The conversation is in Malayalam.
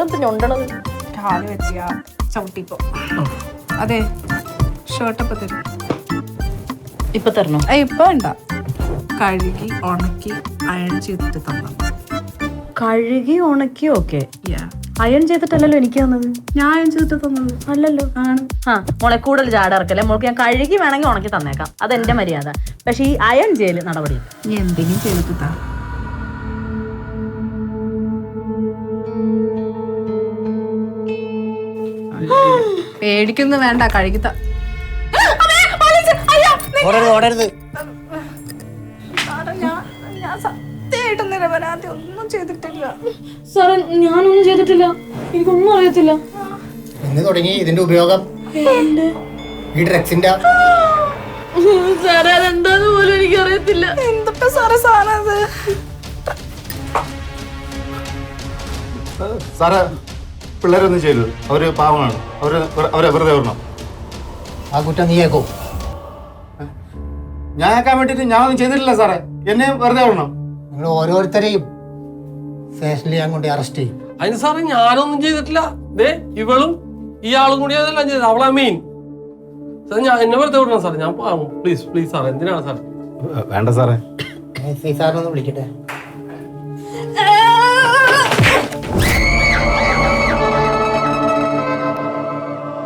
ഇതെന്ത് ഞൊണ്ടണത് കാൽ വെച്ചിയാ ചവിട്ടിപ്പോ. അതെ ഷർട്ടൊക്കെ തരും. ഇപ്പൊ തരണോ? ഏ ഇപ്പൊ വേണ്ട. കഴുകി ഉണക്കി അയൺ ചെയ്തിട്ട് തന്നു കഴുകി ഉണക്കി ഓക്കെ അയൺ ചെയ്തിട്ടല്ലല്ലോ എനിക്ക് തന്നത്? ഞാൻ അയൺ ചെയ്തിട്ട് തന്നത്. അല്ലല്ലോ. ആണ്. ആ മോളെ കൂടുതൽ ജാടറക്കല്ലേ മോൾക്ക് ഞാൻ കഴുകി വേണമെങ്കിൽ ഉണക്കി തന്നേക്കാം. അതെന്റെ മര്യാദ. പക്ഷെ ഈ അയൺ ചെയ്യൽ നടപടി എന്തെങ്കിലും ചെയ്തിട്ട് താ. പേടിക്കുന്നു വേണ്ട കഴിക്കത്ത ഓടരുത് ഓടരുത്. ഞാൻ സത്യമായിട്ടും നിരപരാധി ഒന്നും ചെയ്തിട്ടില്ല. സാറേ ഞാനൊന്നും ചെയ്തിട്ടില്ല. എനിക്കൊന്നും അറിയത്തില്ല. ഇന്ന് തുടങ്ങി ഇതിന്റെ ഉപയോഗം. ഈ ഡ്രഗ്സിന്റെ സാറേ അതെന്താന്ന് പോലും എനിക്ക് അറിയത്തില്ല എന്തൊക്കെ സാറേ അത്? സാറേ പിള്ളേരൊന്നും ചെയ്യരുത്. അവർ പാവമാണ് അവർ അവരെ വെറുതെ വരണം. ആ കുറ്റം നീയേക്കോ. ഞാൻ ആക്കാൻ വേണ്ടിട്ട് ഞാൻ ഒന്നും ചെയ്തിട്ടില്ല സാറേ. എന്നെ വെറുതെ വരണം. നിങ്ങൾ ഓരോരുത്തരെയും സ്റ്റേഷനിൽ ഞാൻ കൊണ്ട് അറസ്റ്റ് ചെയ്യും. അതിന് സാറേ ഞാനൊന്നും ചെയ്തിട്ടില്ല. ദേ ഇവളും ഇയാളും കൂടി അതെല്ലാം ചെയ്തത്. അവളാ മെയിൻ സാർ ഞാൻ എന്നെ വെറുതെ വിടണം സാർ ഞാൻ പ്ലീസ് പ്ലീസ് സാർ എന്തിനാണ് സാർ വേണ്ട സാറേ. സാറിനൊന്ന് വിളിക്കട്ടെ.